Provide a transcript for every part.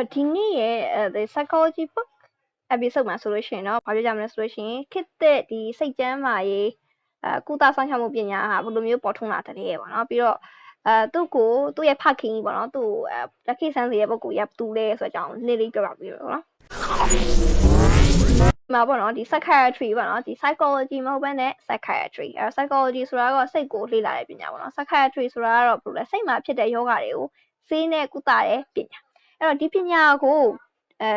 အဲ့ဒီနေ့ရဲ့ the psychology book episode မှာဆိုလို့ရှိရင်တော့ဘာပြောကြမလဲဆိုလို့ရှိရင်ခေတ်သက်ဒီစိတ်ကျမ်းမာရေးအဲကုသဆောင်ရှောက်မှုပညာဟာဘယ်လိုမျိုးပေါ်ထွန်းလာတဲ့ပေါ့နော်ပြီးတော့အဲသူ့ကိုသူ့ရဲ့ဖခင်ကြီးပေါ့နော်သူ့အဲလက်ခေဆန်းစီရဲ့ပုဂ္ဂိုလ်ရတူလဲဆိုတဲ့အကြောင်းလေးလေးပြောပြပြီးတော့နော်မှာပေါ့နော်ဒီ psychiatry ပေါ့နော်ဒီ psychology မဟုတ်ဘဲနဲ့ psychiatry အဲ psychology ဆိုတာကစိတ်ကိုလေ့လာတဲ့ပညာပေါ့နော် psychiatry ဆိုတာကတော့ဘယ်လိုလဲစိတ်မှာဖြစ်တဲ့ယောဂတွေကိုဆေးနဲ့ကုသတဲ့ပညာ အဲ့တော့ဒီပညာကိုအဲ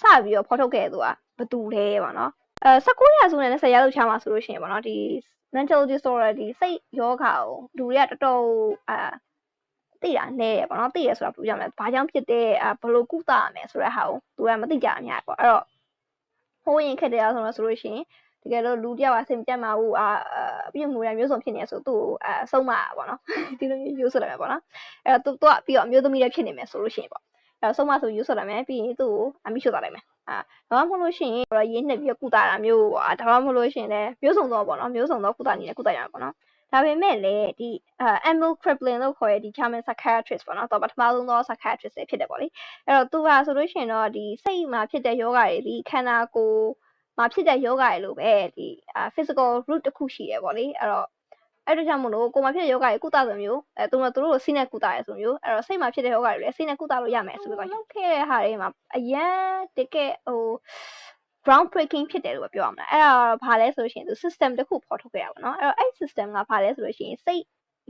စပြီးတော့ဖော်ထုတ်ခဲ့သူကဘသူလဲပေါ့နော်အဲ19ရာစုနဲ့20ရာစုချာမှာဆိုလို့ရှိရင်ပေါ့နော်ဒီ mental disorder ဒီစိတ်ယောဂါကိုလူတွေကတော်တော်အာသိတာနဲတယ်ပေါ့နော်သိရဆိုတာဘယ်လိုကြမလဲဘာကြောင့်ဖြစ်တဲ့အာဘယ်လိုကုသရမယ်ဆိုတဲ့ဟာကိုသူကမသိကြအများပေါ့အဲ့တော့ဟိုးရင်ခက်တယ်ဆိုတော့ဆိုလို့ရှိရင်တကယ်လို့လူတယောက်အဆင်ပြတ်မှာဘူးအာအပြည့်ငွေရမျိုးစုံဖြစ်နေဆိုသူ့ကိုအဆုံးမပေါ့နော်ဒီလိုမျိုးယူဆိုလိုက်မယ်ပေါ့နော်အဲ့တော့သူကပြီးတော့အမျိုးသမီးလည်းဖြစ်နေမယ်ဆိုလို့ရှိရင်ပေါ့ အဲ့ဆုံးမဆိုယူဆိုလိုက်မယ်ပြီးရင်သူ့ကိုအမိရှို့သွားလိုက်မယ်အာဒါမှမဟုတ်လို့ရှိရင်တော့ရင်းနှစ်ပြီးကုသတာမျိုးပေါ့ဒါမှမဟုတ်လို့ရှိရင်လည်းမျိုးစုံတော့ပေါ့နော်မျိုးစုံတော့ကုသနေတယ်ကုသရမှာပေါ့နော်ဒါပေမဲ့လည်းဒီအဲ Emil Kraepelin လို့ခေါ်တဲ့ဒီ German psychiatrist ပေါ့နော်တော့ပထမဆုံးသော psychiatrist ဖြစ်တယ်ပေါ့လေအဲ့တော့သူကဆိုလို့ရှိရင်တော့ဒီစိတ်မှာဖြစ်တဲ့ယောဂတွေဒီခန္ဓာကိုယ်မှာဖြစ်တဲ့ယောဂတွေလို့ပဲဒီ physical root တစ်ခုရှိတယ်ပေါ့လေအဲ့တော့ အဲ့ဒါကြောင့်မလို့ကိုယ်မှာဖြစ်တဲ့ယောဂတွေကုသဆိုမျိုးအဲသူတို့တို့ကိုစိနဲ့ကုသရဲဆိုမျိုးအဲ့တော့စိတ်မှာဖြစ်တဲ့ယောဂတွေလည်းစိနဲ့ကုသလို့ရမယ်ဆိုပြီးတော့လုပ်ခဲ့တဲ့ဟာတွေမှာအရန်တကယ်ဟို ground breaking ဖြစ်တယ်လို့ပြောရမလားအဲ့ဒါတော့ဘာလဲဆိုလို့ရှိရင်သူ system တစ်ခုဖော်ထုတ်ခဲ့ရပါတော့အဲ့တော့အဲ့ system ကဘာလဲဆိုလို့ရှိရင်စိတ်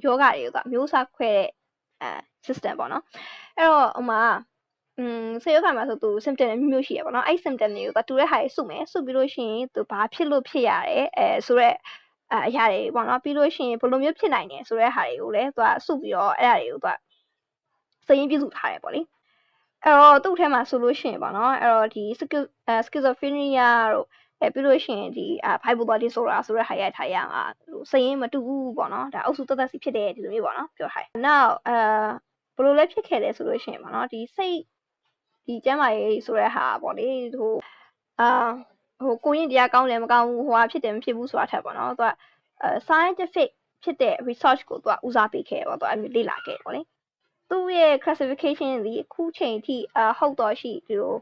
ယောဂတွေကမျိုးစားခွဲတဲ့အဲ system ပေါ့နော်အဲ့တော့ဟိုမှာอืมဆေးရောဂါမှာဆိုသူ symptom တွေမျိုးမျိုးရှိရပါတော့အဲ့ symptom တွေကိုတူတဲ့ဟာတွေစုမယ်စုပြီးလို့ရှိရင်သူဘာဖြစ်လို့ဖြစ်ရတယ်အဲဆိုတော့ အအရာတွေပေါ့နော်ပြီးလို့ရှိရင်ဘယ်လိုမျိုးဖြစ်နိုင်တယ်ဆိုတဲ့ဟာတွေကိုလည်းသူကစုပြီးတော့အဲ့အရာတွေကိုသူကစရင်းပြုစုထားတယ်ပေါ့လေအဲ့တော့သူ့ထဲမှာဆိုလို့ရှိရင်ပေါ့နော်အဲ့တော့ဒီ schizophrenia တို့အဲပြီးလို့ရှိရင်ဒီ bipolar disorder ဆိုတဲ့ဟာရထားရမှာဟိုစရင်မတူဘူးပေါ့နော်ဒါအုပ်စုသက်သက်စီဖြစ်တဲ့ဒီလိုမျိုးပေါ့နော်ပြောထားတယ်။ Now အဲဘယ်လိုလဲဖြစ်ခဲ့လဲဆိုလို့ရှိရင်ပေါ့နော်ဒီစိတ်ဒီကျမ်းမာရေးဆိုတဲ့ဟာပေါ့လေဟိုအာ ဟိုကိုရင်တရားကောင်းတယ်မကောင်းဘူးဟိုဟာဖြစ်တယ်မဖြစ်ဘူးဆိုတာထက်ပေါ့နော်သူကအဲ scientific ဖြစ်တဲ့ research ကိုသူကဦးစားပေးခဲ့ပေါ့သူအမျိုးလေ့လာခဲ့ပေါ့လေသူ့ရဲ့ classification ဒီအခုချိန်ထိအဟုတ်တော့ရှိဒီလို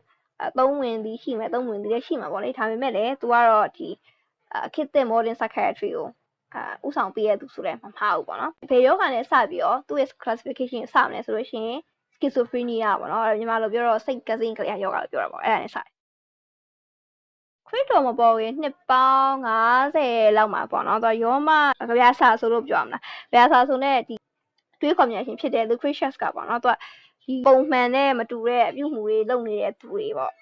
အသုံးဝင်သည်ရှိမယ်သုံးဝင်သည်လည်းရှိမှာပေါ့လေဒါပေမဲ့လည်းသူကတော့ဒီအခစ်တဲ့ modern psychiatry ကိုအာဥဆောင်ပေးရသူဆိုလည်းမမှားဘူးပေါ့နော်ဘယ်ယောဂနဲ့စပြီးတော့သူ့ရဲ့ classification စမလဲဆိုလို့ရှိရင် schizophrenia ပေါ့နော်ညီမလိုပြောတော့စိတ်ကစိမ့်ကလေးယောဂလို့ပြောတာပေါ့အဲ့ဒါနဲ့စတယ် ခွေးတော်မပေါ်ရင်နှစ်ပေါင်း90လောက်မှာပေါ့နော်သူရောမကြပြဆာဆိုလို့ပြောရမလားကြပြဆာဆိုနဲ့ဒီတွေးခေါ်မြန်ရှင်ဖြစ်တဲ့ Lucretius ကပေါ့နော်သူကဒီပုံမှန်နဲ့မတူတဲ့အပြုမှုတွေလုပ်နေတဲ့သူတွေပေါ့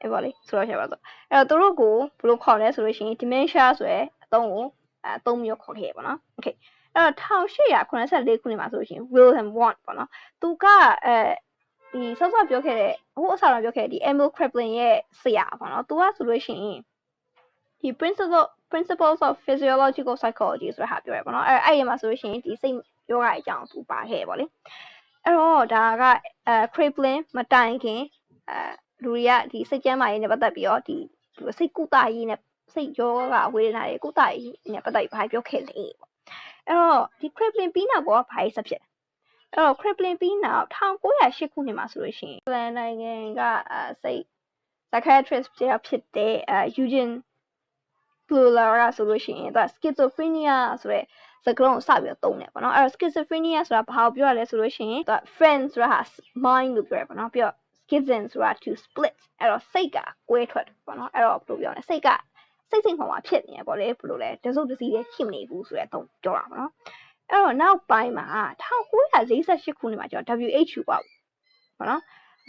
အဲ့ပေါ့လေဆိုတော့ရှာပါတော့အဲ့တော့သူတို့ကိုဘယ်လိုခေါ်လဲဆိုလို့ရှိရင် dementia ဆိုရဲအသုံးကိုအဲအသုံးမျိုးခေါ်ခဲ့ပေါ့နော် okay အဲ့တော့1884ခုနှစ်မှာဆိုလို့ရှိရင် Wilhelm Wundt ပေါ့နော်သူကအဲ ဒီဆော့ဆော့ပြောခဲ့တဲ့ဟိုအစားတော့ပြောခဲ့တဲ့ဒီ Emil Kraepelin ရဲ့ဆရာပေါ့နော်သူကဆိုလို့ရှိရင်ဒီ principle principles of physiological psychology ဆိုတာဟာပြောရပါတော့အဲ့အဲ့ဒီမှာဆိုလို့ရှိရင်ဒီစိတ်ယောဂအကြောင်းသူပါခဲ့ပေါ့လေအဲ့တော့ဒါကအဲ Kraepelin မတိုင်ခင်အဲလူတွေကဒီစိတ်ကျန်းမာရေးနဲ့ပတ်သက်ပြီးတော့ဒီစိတ်ကုသရေးနဲ့စိတ်ယောဂဝေဒနာတွေကုသရေးနဲ့ပတ်သက်ပြီးဘာပြောခဲ့လဲပေါ့အဲ့တော့ဒီ Kraepelin ပြီးနောက်တော့ဘာဆက်ဖြစ် အဲ့တော့ Kraepelin ပြီးနောက်1908ခုနှစ်မှာဆိုလို့ရှိရင်ပလန်နိုင်ငံကအဲစိတ် psychiatrist ဖြစ်တဲ့အဲ Eugene Buller ကဆိုလို့ရှိရင်သူက schizophrenia ဆိုတဲ့စကားလုံးကိုစပြီးတော့သုံးတယ်ပေါ့နော်အဲ့တော့ schizophrenia ဆိုတာဘာကိုပြောရလဲဆိုလို့ရှိရင်သူက friend ဆိုတာဟာ mind လို့ပြောရပေါ့နော်ပြီးတော့ schism ဆိုတာ to split အဲ့တော့စိတ်ကကွဲထွက်တယ်ပေါ့နော်အဲ့တော့ဘယ်လိုပြောလဲစိတ်ကစိတ်စိတ်မှာဖြစ်နေရပေါ့လေဘယ်လိုလဲတစုပ်တစည်းလေးရှိမနေဘူးဆိုတဲ့အသုံးပြောတာပေါ့နော် အဲ့တော့နောက်ပိုင်းမှာ1948ခုနှစ်မှာကျွန်တော် WHO ပေါ့ပေါ့နော်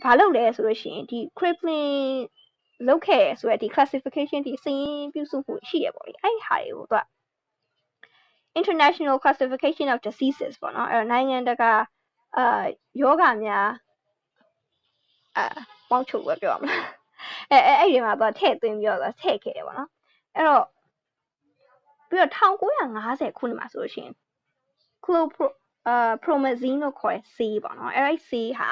ဘာလုပ်လဲဆိုလို့ရှိရင်ဒီ crippling လုပ်ခဲ့ဆိုရဒီ classification ဒီစရင်းပြုစုမှုရှိရပေါ့လေအဲ့ဟာတွေကိုသူက international classification of diseases ပေါ့နော်အဲ့တော့နိုင်ငံတကာအာယောဂများအာပေါင်းချုပ်ပဲပြောရမလားအဲအဲ့အဲ့ဒီမှာသူကထည့်သွင်းပြီးတော့ထည့်ခဲ့တယ်ပေါ့နော်အဲ့တော့ပြီးတော့1950ခုနှစ်မှာဆိုလို့ရှိရင် clopro အာ promazine လို့ခေါ်တဲ့ဆေးပေါ့နော်အဲ့ဒီဆေးဟာ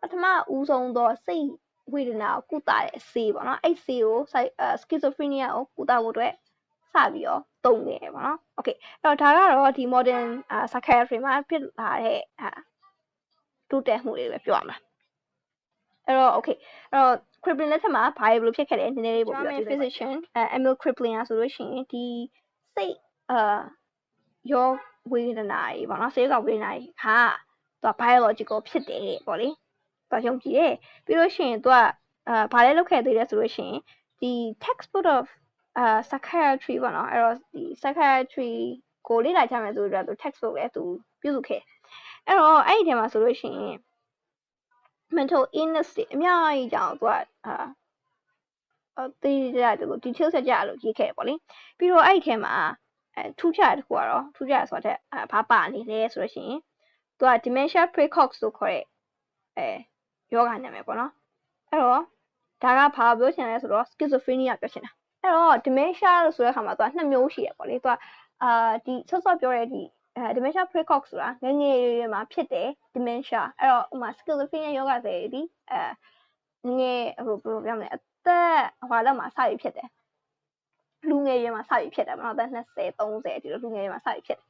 ပထမဦးဆုံးသောစိတ်ဝေဒနာကိုကုသတဲ့ဆေးပေါ့နော်အဲ့ဆေးကို schizophrenia ကိုကုသဖို့အတွက်စပြီးတော့သုံးနေတယ်ပေါ့နော်။ Okay အဲ့တော့ဒါကတော့ဒီ modern psychiatry မှာဖြစ်လာတဲ့တိုးတက်မှုတွေပဲပြောရမှာအဲ့တော့ okay အဲ့တော့ crippling လက်ထက်မှာဘာတွေဘယ်လိုဖြစ်ခဲ့လဲနည်းနည်းလေးပို့ပြီးတော့ physician အဲ Emil crippling อ่ะဆိုလို့ရှိရင်ဒီစိတ်အာ ယောဝေဒနာတွေပေါ့နော်စိတ်ကဝေဒနာတွေဟာသူက biological ဖြစ်တယ်ပေါ့လေသူကယုံကြည်တယ်ပြီးလို့ရှိရင်သူကအာဘာလဲလုပ်ခဲ့သေးလဲဆိုလို့ရှိရင်ဒီ textbook of အာ psychiatry ပေါ့နော်အဲ့တော့ဒီ psychiatry ကိုလေ့လာကြမယ်ဆိုတော့သူ textbook လည်းသူပြုစုခဲ့အဲ့တော့အဲ့ဒီထဲမှာဆိုလို့ရှိရင် mental illness တွေအများကြီးကြောင့်သူကအာအသေးကြတယ်လို့ detail ဆက်ကြလို့ရေးခဲ့တယ်ပေါ့လေပြီးတော့အဲ့ဒီထဲမှာ အဲထူးခြားတဲ့တစ်ခုကတော့ထူးခြားဆိုတဲ့ဘာပါနေလဲဆိုလို့ရှိရင်သူက dementia precox လို့ခေါ်တဲ့အဲယောဂနာမည်ပေါ့နော်အဲ့တော့ဒါကဘာပြောချင်လဲဆိုတော့ schizophrenia ပြောချင်တာအဲ့တော့ dementia လို့ဆိုတဲ့အခါမှာသူကနှစ်မျိုးရှိရပေါ့လေသူကအာဒီဆော့ဆော့ပြောတဲ့ဒီအဲ dementia precox ဆိုတာငယ်ငယ်ရွယ်ရွယ်မှာဖြစ်တယ် dementia အဲ့တော့ဥမာ schizophrenia ယောဂတွေဒီအဲငယ်ဟိုဘယ်လိုပြောမလဲအသက်ဟိုလောက်မှာစပြီးဖြစ်တယ် လူငယ်ရွယ်မှာစပြီးဖြစ်တယ်ပေါ့နော်အသက်20 30ဒီလိုလူငယ်ရွယ်မှာစပြီးဖြစ်တယ်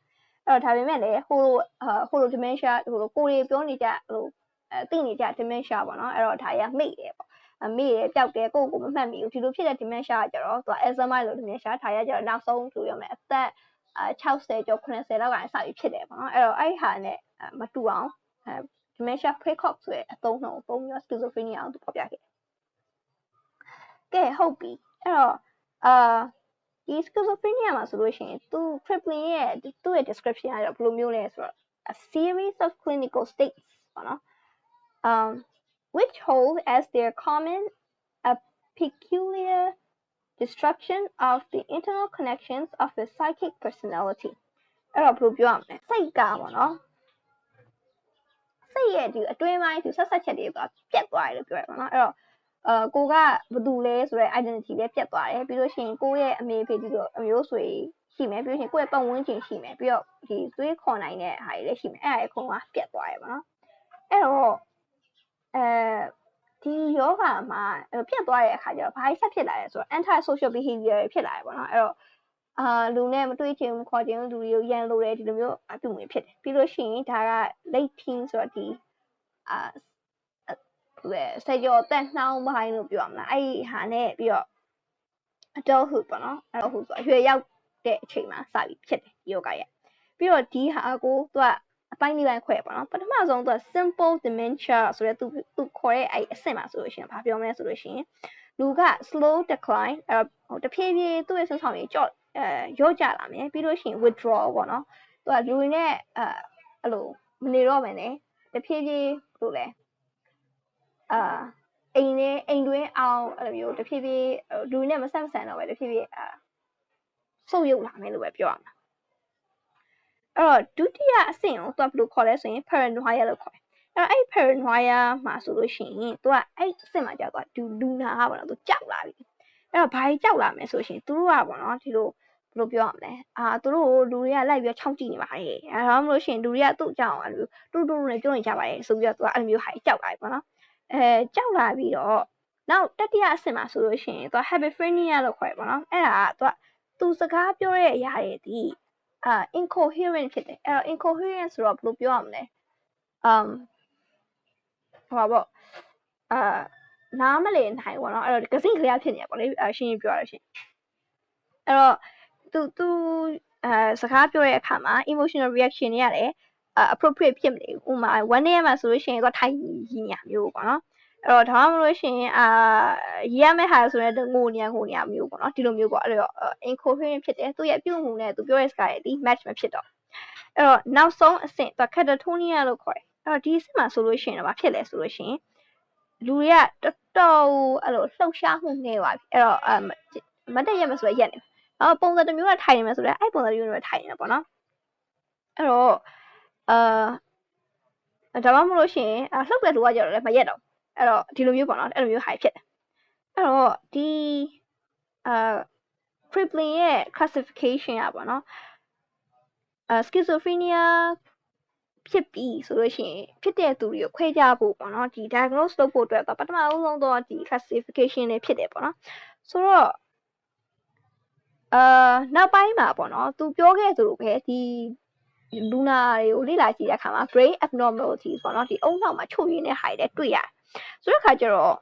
အဲ့တော့ဒါပေမဲ့လည်းဟိုလိုဟိုလို dementia ဟိုလိုကိုယ်တွေပြောနေကြဟိုအဲသိနေကြ dementia ပေါ့နော်အဲ့တော့ဒါရမိတ်တယ်ပေါ့အမေရပျောက်တယ်ကိုယ့်ကိုမမှတ်မိဘူးဒီလိုဖြစ်တဲ့ dementia ကကြတော့သူက Alzheimer လို့ dementia ထားရကြတော့နောက်ဆုံးဆိုရမယ်အသက်အာ60ကျော်80လောက်ကနေစပြီးဖြစ်တယ်ပေါ့နော်အဲ့တော့အဲ့ဟာနဲ့မတူအောင်အဲ dementia precox ဆိုတဲ့အသုံးနှုန်းပုံမျိုး schizophrenia အောင်သူဖော်ပြခဲ့ကဲဟုတ်ပြီအဲ့တော့အာဒီ schizophrenia မှာဆိုလို့ရှိရင်သူ crippling ရဲ့သူ့ရဲ့ description ကတော့ဘယ်လိုမျိုးလဲဆိုတော့ a series of clinical states ပေါ့နော် um which hold as their common a peculiar destruction of the internal connections of the psychic personality အဲ့တော့ဘယ်လိုပြောရမလဲစိတ်ကပေါ့နော်စိတ်ရဲ့ဒီအတွင်းပိုင်းဒီဆက်ဆက်ချက်တွေကပြတ်သွားတယ်လို့ပြောရပါတော့အဲ့တော့ အာကိုကဘသူလဲဆိုတော့ identity လည်းပြတ်သွားတယ်ပြီးလို့ရှိရင်ကိုရဲ့အမေဖေဒီလိုအမျိုးဆွေရှိမယ်ပြီးလို့ရှိရင်ကိုယ့်ရဲ့ပတ်ဝန်းကျင်ရှိမယ်ပြီးတော့ဒီသွေးခေါ်နိုင်တဲ့ဟာတွေလည်းရှိမယ်အဲ့ဒါအကုန်လုံးကပြတ်သွားတယ်ပေါ့နော်အဲ့တော့အဲဒီယောဂမှာပြတ်သွားတဲ့အခါကျတော့ဘာဆက်ဖြစ်လာလဲဆိုတော့ anti social behavior ဖြစ်လာတယ်ပေါ့နော်အဲ့တော့အာလူနဲ့မတွေ့ချင်ခေါ်ချင်လူတွေကိုရန်လိုတယ်ဒီလိုမျိုးအပြုငွေဖြစ်တယ်ပြီးလို့ရှိရင်ဒါက late teen ဆိုတော့ဒီအာ လဲစေကျော်တက်နှောင်းပိုင်းလို့ပြောရမလားအဲ့ဒီဟာနဲ့ပြီးတော့ adulthood ပေါ့နော် adulthood ဆိုအရွယ်ရောက်တဲ့အချိန်မှာစပြီးဖြစ်တယ်ယောဂရဲ့ပြီးတော့ဒီဟာကိုသူကအပိုင်းလေးပိုင်းခွဲပေါ့နော်ပထမဆုံးသူက simple dementia ဆိုတဲ့သူသူခေါ်တဲ့အဲ့အဆင့်မှာဆိုလို့ရှိရင်ဘာပြောမလဲဆိုလို့ရှိရင်လူက slow decline အဲ့ဟိုတဖြည်းဖြည်းသူ့ရဲ့ဆွဆောင်ရည်ကြော့အဲရော့ကျလာမယ်ပြီးလို့ရှိရင် withdraw ပေါ့နော်သူကလူတွေနဲ့အဲအဲ့လိုမနေတော့မယ်နဲ့တဖြည်းဖြည်းလို့လဲ အာအိမ်နဲ့အိမ်တွင်းအောင်အဲ့လိုမျိုးတဖြည်းဖြည်းလူနဲ့မဆက်မဆန်တော့ပဲတဖြည်းဖြည်းအာဆုပ်ယုပ်လာမယ်လို့ပဲပြောရမှာအဲ့တော့ဒုတိယအဆင့်ကိုသူကဘယ်လိုခေါ်လဲဆိုရင် paranoia လို့ခေါ်တယ်အဲ့တော့အဲ့ paranoia မှာဆိုလို့ရှိရင်သူကအဲ့အဆင့်မှာကြာသွားဒူလူနာကပေါ့နော်သူကြောက်လာပြီအဲ့တော့ဘာကြီးကြောက်လာမယ်ဆိုရှင်သူတို့ကပေါ့နော်ဒီလိုဘယ်လိုပြောရမလဲအာသူတို့ကိုလူတွေကလိုက်ပြီးချောင်းကြည့်နေပါတယ်အဲဒါမှမဟုတ်ရှင်လူတွေကသူ့အကြောင်းအဲ့လိုတူတူနဲ့ပြောနေကြပါတယ်ဆိုပြီးတော့သူကအဲ့လိုမျိုးဟာကြောက်လာပြီပေါ့နော် အဲကြောက်လာပြီးတော့နောက်တတိယအဆင့်မှာဆိုလို့ရှိရင်သူက habitophrenia လို့ခေါ်ရပါတော့အဲ့ဒါကသူကသူစကားပြောတဲ့အရာတွေဒီအာ incoherent ဖြစ်တယ်အဲ့တော့ incoherent ဆိုတော့ဘယ်လိုပြောရမလဲ um ဟိုပါပေါ့အာနားမလည်နိုင်ဘောနော်အဲ့တော့ကစိကလေးဖြစ်နေရပေါ့လေအရှင်းပြောရလို့ရှိရင်အဲ့တော့သူသူအဲစကားပြောတဲ့အခါမှာ emotional reaction တွေရတယ် appropriate ဖြစ်မနေဘူးဥမာ one day မှာဆိုလို့ရှိရင်တော့ထိုင်ရည်ညာမျိုးပေါ့နော်အဲ့တော့ဒါမှမဟုတ်ရှင်အာရရမယ့်ဟာဆိုရင်ငိုနေငိုနေမျိုးပေါ့နော်ဒီလိုမျိုးပေါ့အဲ့တော့ incoherent ဖြစ်တယ်သူရဲ့ပြုမှုနဲ့သူပြောတဲ့စကားရဲ့ဒီ match မဖြစ်တော့အဲ့တော့နောက်ဆုံးအဆင့်သူ catatonia လို့ခေါ်တယ်အဲ့တော့ဒီအဆင့်မှာဆိုလို့ရှိရင်တော့ဘာဖြစ်လဲဆိုလို့ရှိရင်လူတွေကတော်တော်အဲ့လိုလှုပ်ရှားမှုနေပါပြီအဲ့တော့အမတ်တရက်မဆိုရရက်နေအော်ပုံစံတစ်မျိုးနဲ့ထိုင်နေမယ်ဆိုတော့အဲ့ပုံစံမျိုးနဲ့ထိုင်နေပေါ့နော်အဲ့တော့ အာဒါမှမဟုတ်လို့ရှိရင်လှုပ်တဲ့လူကကြတော့လည်းမရက်တော့အဲ့တော့ဒီလိုမျိုးပေါ့နော်အဲ့လိုမျိုး high ဖြစ်တယ်အဲ့တော့ဒီအာ crippling ရဲ့ classification อ่ะပေါ့နော်အာ schizophrenia ဖြစ်ပြီဆိုလို့ရှိရင်ဖြစ်တဲ့သူတွေကိုခွဲခြားဖို့ပေါ့နော်ဒီ diagnose လုပ်ဖို့အတွက်ပထမအဦးဆုံးတော့ဒီ classification တွေဖြစ်တယ်ပေါ့နော်ဆိုတော့အာနောက်ပိုင်းမှာပေါ့နော်သူပြောခဲ့သလိုပဲဒီ လူနာတွေကိုလေ့လာကြည့်တဲ့အခါမှာ brain abnormalities ပေါ့နော်ဒီအုံနောက်မှာချုပ်ရင်းတဲ့ဟာတွေလည်းတွေ့ရတယ်ဆိုတဲ့ခါကျတော့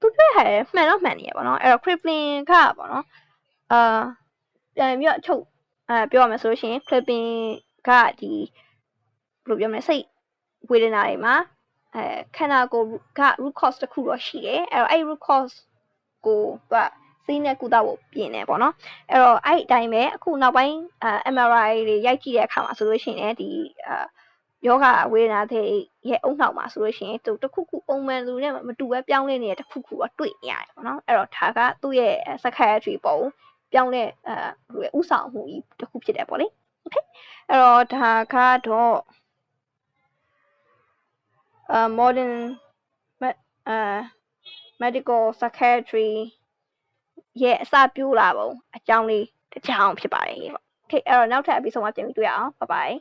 သူပြောရတဲ့မှန်တော့မှန်နေရပါတော့အဲ့တော့ crippling ကပေါ့နော်အာပြန်ပြီးတော့အချုပ်အဲပြောရမယ်ဆိုလို့ရှိရင် crippling ကဒီဘယ်လိုပြောမလဲစိတ်ဝေဒနာတွေမှာအဲခန္ဓာကိုယ်က root cause တစ်ခုတော့ရှိတယ်အဲ့တော့အဲ့ root cause ကိုသူက စိနဲ့ကုသဖို့ပြင်တယ်ပေါ့နော်အဲ့တော့အဲ့အတိုင်းပဲအခုနောက်ပိုင်းအဲ MRI တွေရိုက်ကြည့်တဲ့အခါမှာဆိုလို့ရှိရင်ဒီအာယောဂဝေဒနာတွေရဲ့အုံနောက်မှာဆိုလို့ရှိရင်သူတစ်ခုခုပုံမှန်လူနဲ့မတူပဲပြောင်းလဲနေတဲ့တစ်ခုခုတော့တွေ့နေရတယ်ပေါ့နော်အဲ့တော့ဒါကသူ့ရဲ့ psychiatry ပုံပြောင်းလဲအဲဥဆောင်မှုကြီးတစ်ခုဖြစ်တယ်ပေါ့လေ okay အဲ့တော့ဒါကတော့ uh modern uh medical psychiatry ရဲ့အစပြုလာပုံအကြောင်းလေးတစ်ချောင်းဖြစ်ပါတယ်ရေပေါ့ Okay အဲ့တော့နောက်ထပ် episode မှာပြန်ပြီးတွေ့ရအောင် Bye bye